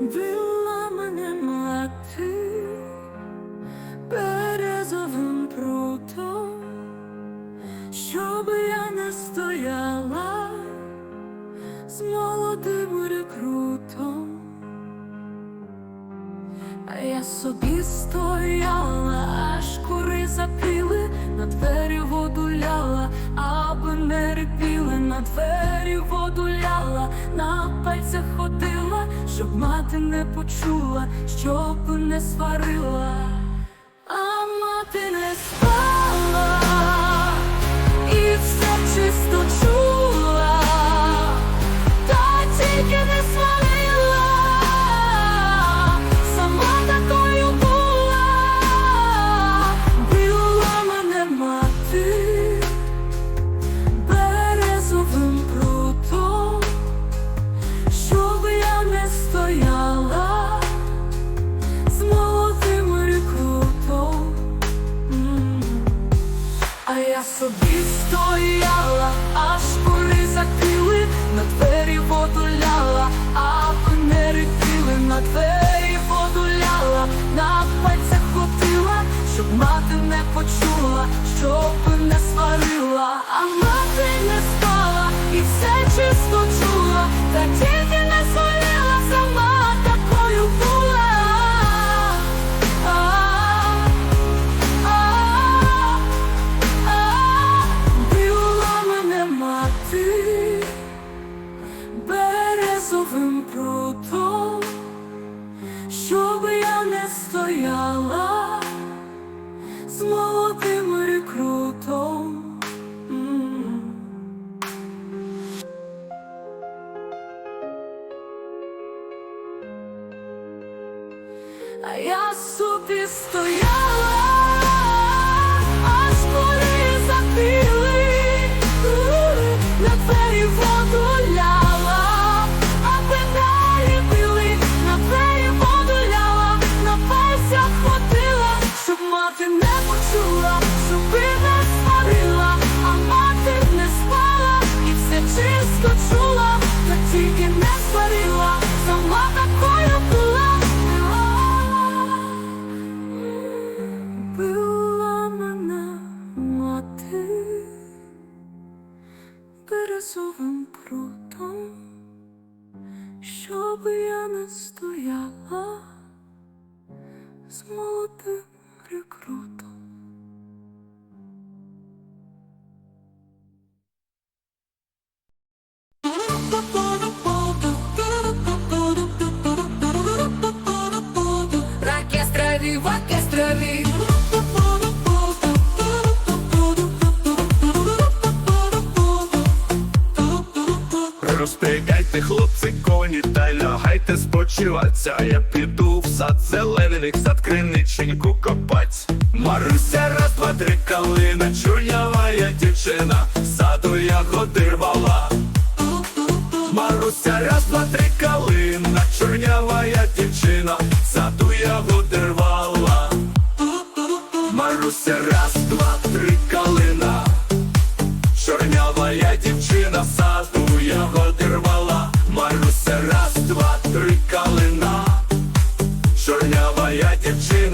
Била мене мати березовим прутом, щоб я не стояла з молодим рекрутом. А я собі стояла, аж кури на двері воду аби не репіли, на двері воду ляла, на пальцях ходила, щоб мати не почула, щоб не сварила, а мати не спала, стояла Розпрягайте, хлопці, коні та лягайте спочиваться. А я піду в сад зелений, сад криниченьку копать. Маруся, раз, два, три калина, чорнява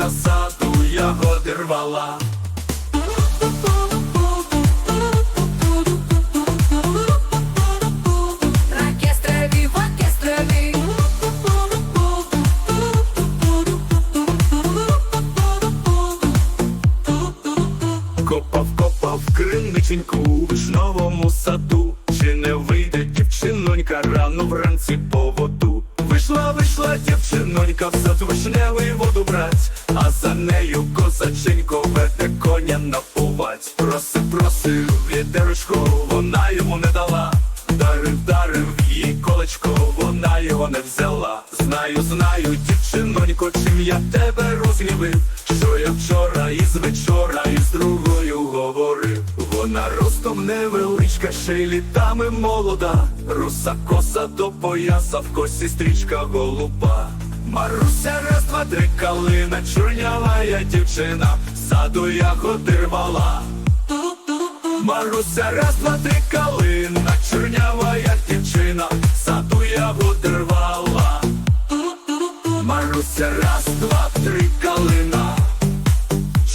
дівчина, в саду ягоди рвала. Копав, копав криниченьку напувать. Просив, просив відерочко, вона йому не дала. Дарив, дарив їй колечко, вона його не взяла. Знаю, знаю, дівчинонько, чим я тебе розгнівив, що я вчора із вечора із другою говорив. Вона ростом невеличка, ще й літами молода, руса коса до пояса, в косі стрічка голуба. Маруся, раз, два, три калина, чорнява я дівчина, саду ягоди рвала Маруся раз, два, три калина, чорнява, як дівчина, саду ягоди рвала Маруся раз, два, три калина,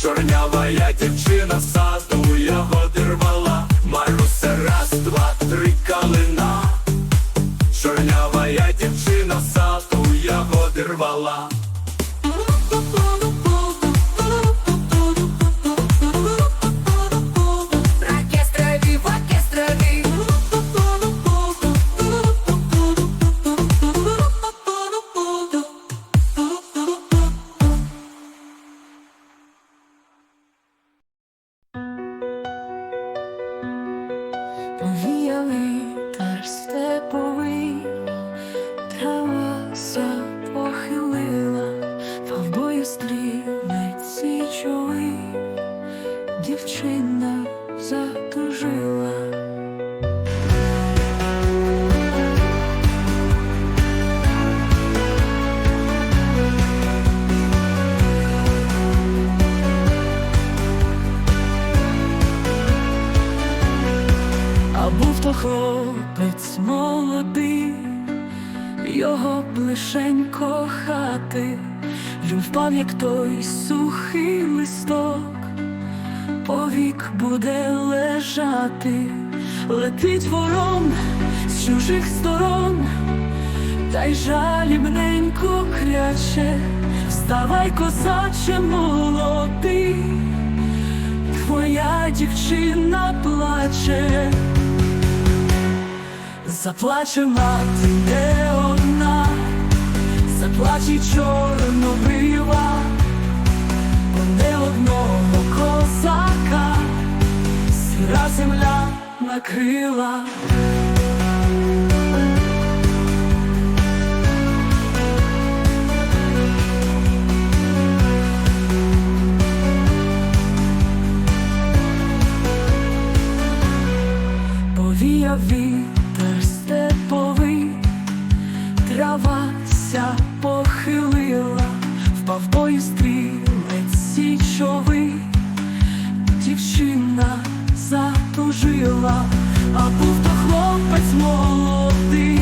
чорнява, як дівчина, сад. Дівчина затужила. А був то хлопець молодий, його б лишень кохати, він впав, як той сухий листок, повік буде лежати, летить ворон з чужих сторон, та й жалібненько кряче, вставай, козаче молодий. Твоя дівчина плаче, заплаче мати не одна, заплаче чорнобрива, не одного козака, сіра земля накрила. Повіяв вітер степовий, трава ся похилила, впав бою стрілець січовий, дівчина затужила, а був то хлопець молодий,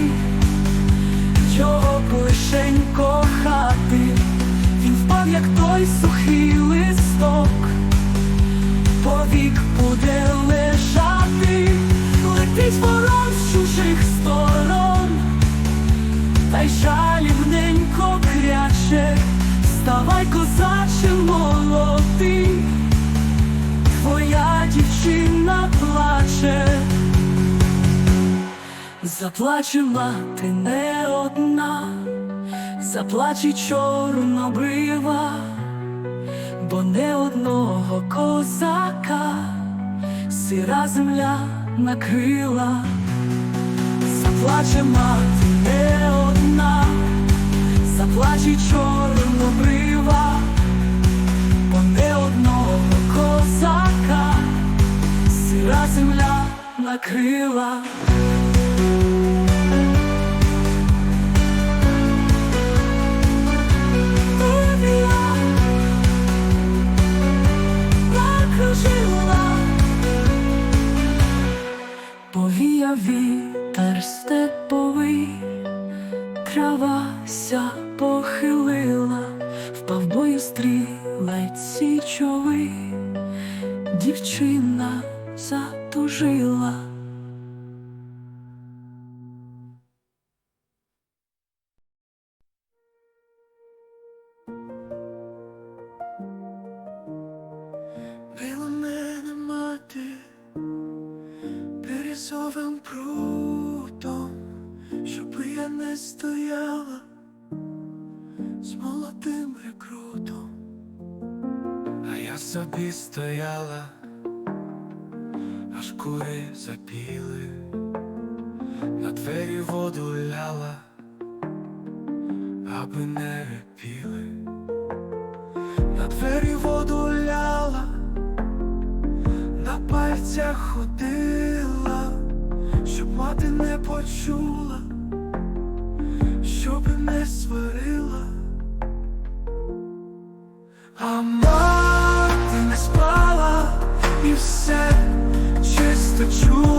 чого б лишень кохати, він впав, як той сухий листок повік буде лежати, летить ворон з чужих заплаче мати не одна, заплаче чорнобрива бо не одного козака сира земля накрила, заплаче мати не одна, заплаче чорнобрива, бо не одного козака сира земля накрила. Січовий, дівчина затужила. Била мене мати бірюзовим прутом, щоби я не стояла собі стояла, аж кури запіли, на двері воду ляла, аби не репіли. На двері воду ляла, на пальцях ходила, щоб мати не почула, щоб не сварила. А for true.